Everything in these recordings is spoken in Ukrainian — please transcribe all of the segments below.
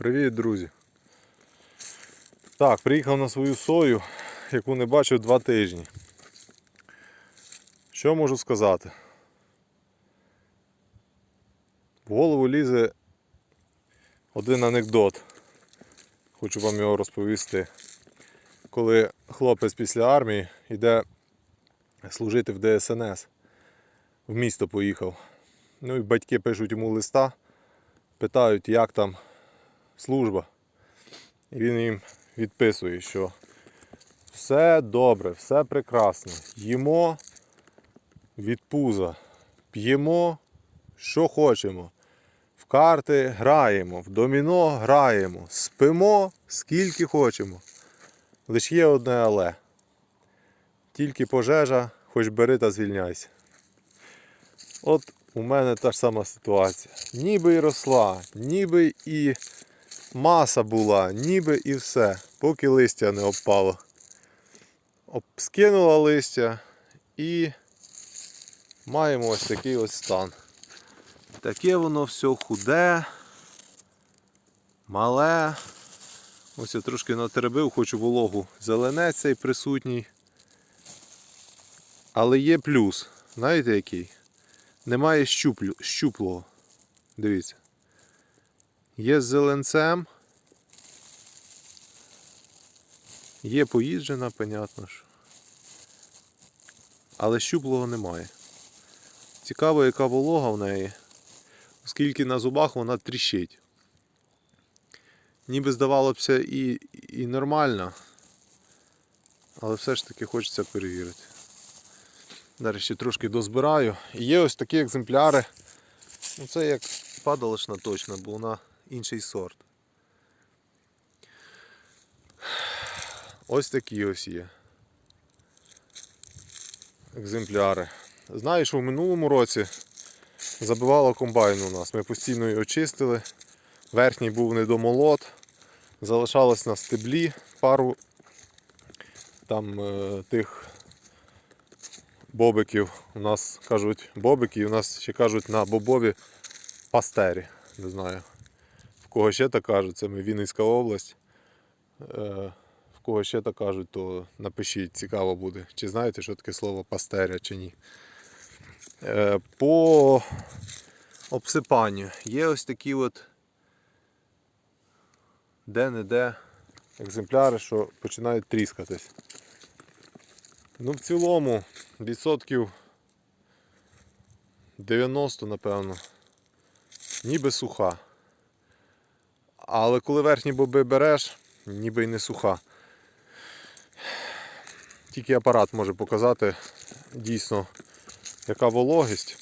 Привіт, друзі. Так, приїхав на свою сою, яку не бачив два тижні. Що можу сказати? В голову лізе один анекдот. Хочу вам його розповісти. Коли хлопець після армії йде служити в ДСНС, в місто поїхав. Ну і батьки пишуть йому листа, питають, як там служба. І він їм відписує, що все добре, все прекрасно. Їмо від пуза, п'ємо, що хочемо. В карти граємо, в доміно граємо, спимо скільки хочемо. Лиш є одне але. Тільки пожежа, хоч бери та звільняйся. От у мене та ж сама ситуація. Ніби і росла, ніби і маса була, ніби і все, поки листя не обпало. Об- Скинула листя і маємо ось такий ось стан. Таке воно все худе, мале. Ось я трошки натеребив, хочу вологу. Зеленець цей присутній. Але є плюс. Знаєте який? Немає щуплю, щуплого. Дивіться. Є з зеленцем. Є поїджена, понятно що. Але щуплого немає. Цікаво, яка волога в неї, оскільки на зубах вона тріщить. Ніби здавалося і, і нормально, але все ж таки хочеться перевірити. Далі ще трошки дозбираю. І є ось такі екземпляри. Ну, це як падалишна точно, бо вона інший сорт. Ось такі ось є. Екземпляри. Знаю, що в минулому році забивало комбайн у нас. Ми постійно його чистили. Верхній був недомолот. Залишалось на стеблі пару там е, тих бобиків. У нас кажуть бобики, і у нас ще кажуть на бобові пастері. Не знаю. Кого ще так кажуть, це ми Вінницька область. Е, в кого ще так кажуть, то напишіть, цікаво буде. Чи знаєте, що таке слово пастеря чи ні. Е, по обсипанню є ось такі от де-не-де екземпляри, що починають тріскатись. Ну, в цілому, відсотків 90, напевно, ніби суха. Але коли верхні боби береш, ніби й не суха. Тільки апарат може показати дійсно, яка вологість.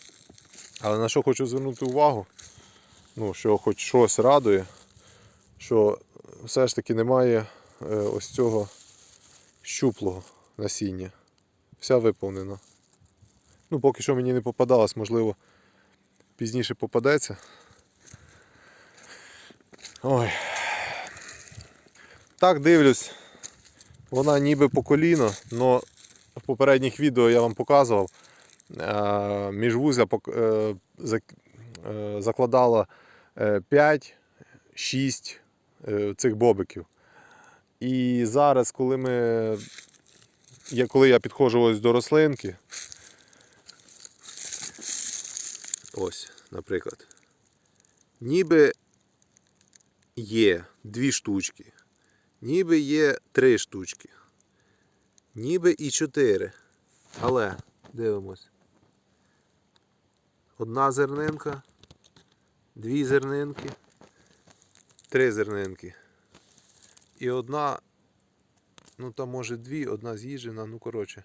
Але на що хочу звернути увагу, ну, що хоч щось радує, що все ж таки немає е, ось цього щуплого насіння. Вся виповнена. Ну, поки що мені не попадалось, можливо, пізніше попадеться. Ой. Так дивлюсь, вона ніби по коліно, але в попередніх відео я вам показував. е, Міжвузя пок- е, е, закладала 5-6 цих бобиків. І зараз, коли ми я, коли я підходжу ось до рослинки. Ось, наприклад. Ніби є дві штучки, ніби є три штучки, ніби і чотири. Але дивимось. Одна зернинка, дві зернинки, три зернинки. І одна Ну там може дві, одна з'їжджена, ну коротше.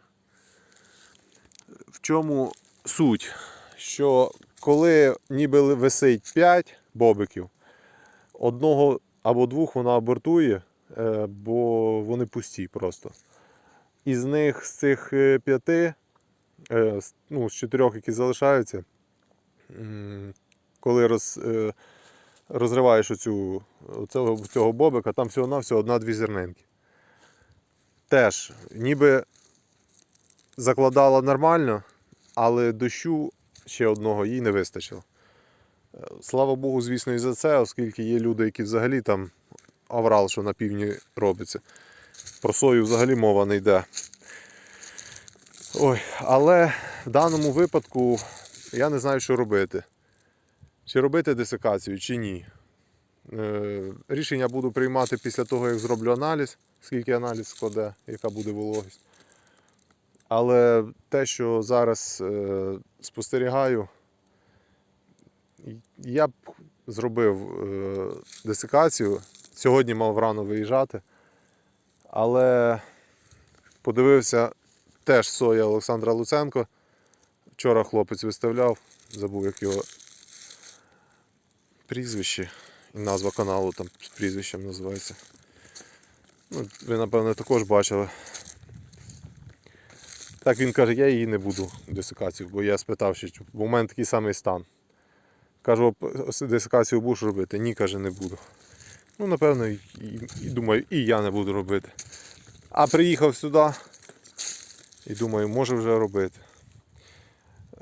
В чому суть? Що коли ніби висить 5 бобиків, одного або двох вона абортує, е, бо вони пусті просто. Із них з цих е, п'яти, е, ну, з чотирьох, які залишаються, коли роз, розриваєш оцю, оцього, цього бобика, там всього-навсього одна-дві зернинки теж ніби закладала нормально, але дощу ще одного їй не вистачило. Слава Богу, звісно, і за це, оскільки є люди, які взагалі там аврал, що на півдні робиться. Про сою взагалі мова не йде. Ой, але в даному випадку я не знаю, що робити. Чи робити десикацію, чи ні. Е, Рішення буду приймати після того, як зроблю аналіз, скільки аналіз складе, яка буде вологість. Але те, що зараз е, спостерігаю, я б зробив е, десикацію. Сьогодні мав рано виїжджати. Але подивився теж соя Олександра Луценко. Вчора хлопець виставляв, забув, як його прізвище і назва каналу там з прізвищем називається. Ну, ви, напевно, також бачили. Так він каже, я її не буду десикацію, бо я спитав, що в мене такий самий стан. Кажу, «П- десикацію будеш робити? Ні, каже, не буду. Ну, напевно, і, і, думаю, і я не буду робити. А приїхав сюди і думаю, може вже робити.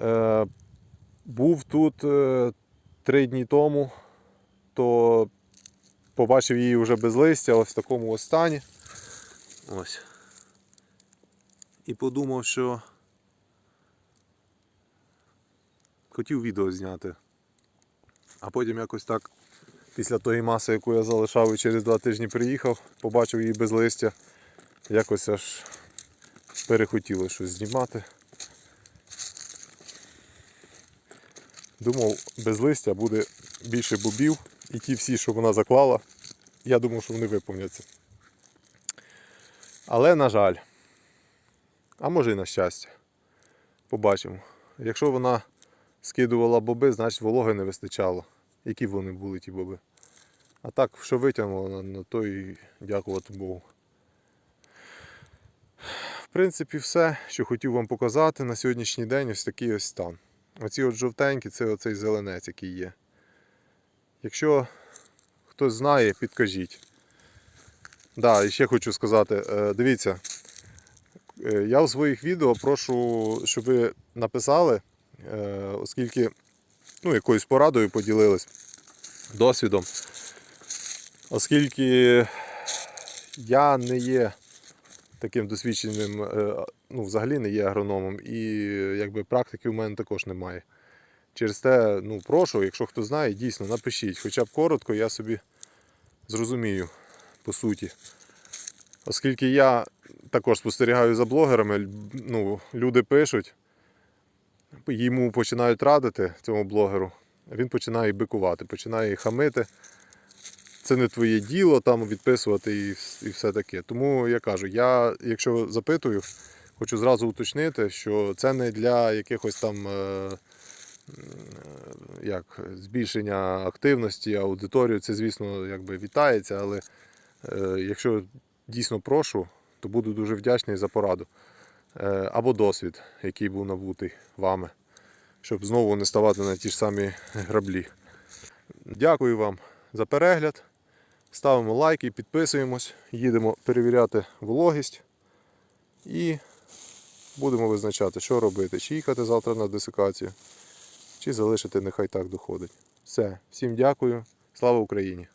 Е, був тут е, три дні тому, то побачив її вже без листя, ось в такому ось стані. Ось. І подумав, що хотів відео зняти. А потім якось так, після тої маси, яку я залишав і через два тижні приїхав, побачив її без листя. Якось аж перехотіло щось знімати. Думав, без листя буде більше бобів, і ті всі, що вона заклала, я думав, що вони виповняться. Але, на жаль, а може і на щастя, побачимо. Якщо вона скидувала боби, значить вологи не вистачало. Які вони були ті боби. А так, що витягнуло, на, то і дякувати Богу. В принципі, все, що хотів вам показати на сьогоднішній день, ось такий ось стан. Оці от жовтенькі, це оцей зеленець, який є. Якщо хтось знає, підкажіть. Да, і ще хочу сказати, е, дивіться, е, я у своїх відео прошу, щоб ви написали, оскільки ну, якоюсь порадою поділились досвідом. Оскільки я не є таким досвідченим, е, ну, взагалі не є агрономом, і якби практики в мене також немає. Через те, ну, прошу, якщо хто знає, дійсно напишіть, хоча б коротко, я собі зрозумію по суті. Оскільки я також спостерігаю за блогерами, ну, люди пишуть, йому починають радити цьому блогеру, він починає бикувати, починає хамити. Це не твоє діло там відписувати і, і все таке. Тому я кажу, я, якщо запитую, хочу зразу уточнити, що це не для якихось там е, як, збільшення активності, аудиторії. Це, звісно, якби вітається, але е, якщо дійсно прошу, то буду дуже вдячний за пораду. Е, або досвід, який був набутий вами, щоб знову не ставати на ті ж самі граблі. Дякую вам за перегляд. Ставимо лайки, підписуємось, їдемо перевіряти вологість і будемо визначати, що робити, чи їхати завтра на десикацію, чи залишити, нехай так доходить. Все, всім дякую, слава Україні!